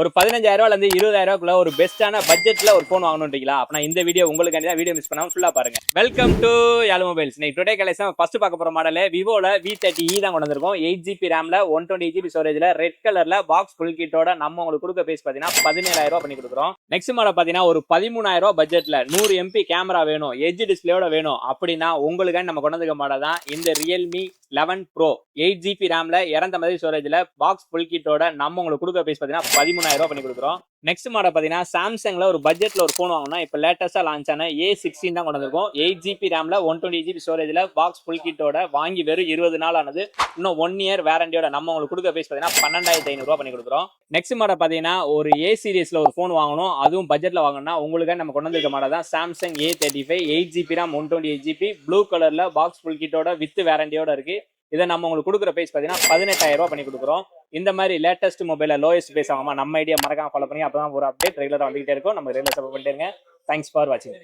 ஒரு பதினஞ்சாயிரம் ரூபாயில இருபதாயிரம் ஒரு பெஸ்ட்டான பட்ஜெட்ல ஒரு ஃபோன் வாங்கணுன்றீங்களா அப்பனா இந்த வீடியோ உங்களுக்கு தான் வீடியோ மிஸ் பண்ணாம ஃபுல்லா பாருங்க. வெல்கம் டு யாழ் மொபைல்ஸ் இன்னைக்கு டுடே கலெக்ஷன் ஃபர்ஸ்ட் பார்க்க போற மாடல் விவோல வி தேர்ட்டி இ தான் கொண்டு வந்திருக்கோம். எயிட் ஜிபி ரேம்ல ஒன் டுவெண்ட்டி ஜிபி ஸ்டோரேஜ்ல ரெட் கலர்ல பாக்ஸ் ஃபுல் கிட்டோட நம்ம உங்களுக்கு கொடுக்க பேஸ் பாத்தீங்கன்னா பதினேழாயிரம் பண்ணி கொடுக்குறோம். நெக்ஸ்ட் மாடல் பாத்தீங்கன்னா ஒரு பதிமூணாயிரம் ரூபாய் பட்ஜெட்ல நூறு எம்பி கேமரா வேணும் எஜ் டிஸ்பிளேயோட வேணும் அப்படின்னா உங்களுக்கு நம்ம கொண்டு வந்திருக்க மாடல் தான் இந்த Realme eleven pro eight GB ரேம்ல இறந்த மாதிரி ஸ்டோரேஜ்ல பாக்ஸ் ஃபுல் கிட்டோட நம்ம உங்களுக்கு கொடுக்க பேஸ் பார்த்தீங்கன்னா பதிமூணாயிரம் ரூபாய் பண்ணி கொடுக்குறோம். நெக்ஸ்ட் மாடல் பார்த்தீங்கன்னா சாம்சங்கில் ஒரு பட்ஜெட்டில் ஒரு ஃபோன் வாங்கினா இப்போ லேட்டஸ்ட்டாக லான்ச் ஆன ஏ சிக்ஸ்டீன் தான் கொண்டு எயிட் ஜிபி ரேமில் ஒன் டுவெண்ட்டி ஜிபி ஸ்டோரேஜில் பாக்ஸ் ஃபுல் கிட்டோட வாங்கி வெறும் இருபது நாள் ஆனது இன்னும் ஒன் இயர் வேரண்டியோட நம்ம உங்களுக்கு கொடுக்க பேஸ் பார்த்தீங்கன்னா பன்னெண்டாயிரத்தி ஐநூறுரூவா பண்ணி கொடுக்குறோம். நெக்ஸ்ட் மாடல் பார்த்தீங்கன்னா ஒரு ஏ சீரிஸ்ல ஒரு ஃபோன் வாங்கணும். அதுவும் பட்ஜெட்டில் வாங்கணும்னா உங்களுக்கு நம்ம கொண்டு வந்திருக்க மாடல் தான் Samsung A thirty five eight GB RAM one twenty eight GB blue கலரில் பாக்ஸ் ஃபுல் கிட்டோட வித் வேரண்டியோட இருக்குது இதை நம்ம உங்களுக்கு கொடுக்குற பேஸ் பார்த்தீங்கன்னா பதினெட்டாயிரம் பண்ணி கொடுக்குறோம். இந்த மாதிரி லேட்டஸ்ட் மொபைல லோயஸ்ட் பேஸ் நம்ம ஐடியா மறக்காம ஃபாலோ பண்ணி அப்பதான் ஒரு அப்டேட் ரெகுலராக வந்துகிட்டே இருக்கும். நம்ம ரெகுலர் சப்போர்ட் பண்ணிட்டே இருங்க. தேங்க்ஸ் ஃபார் வாட்சிங்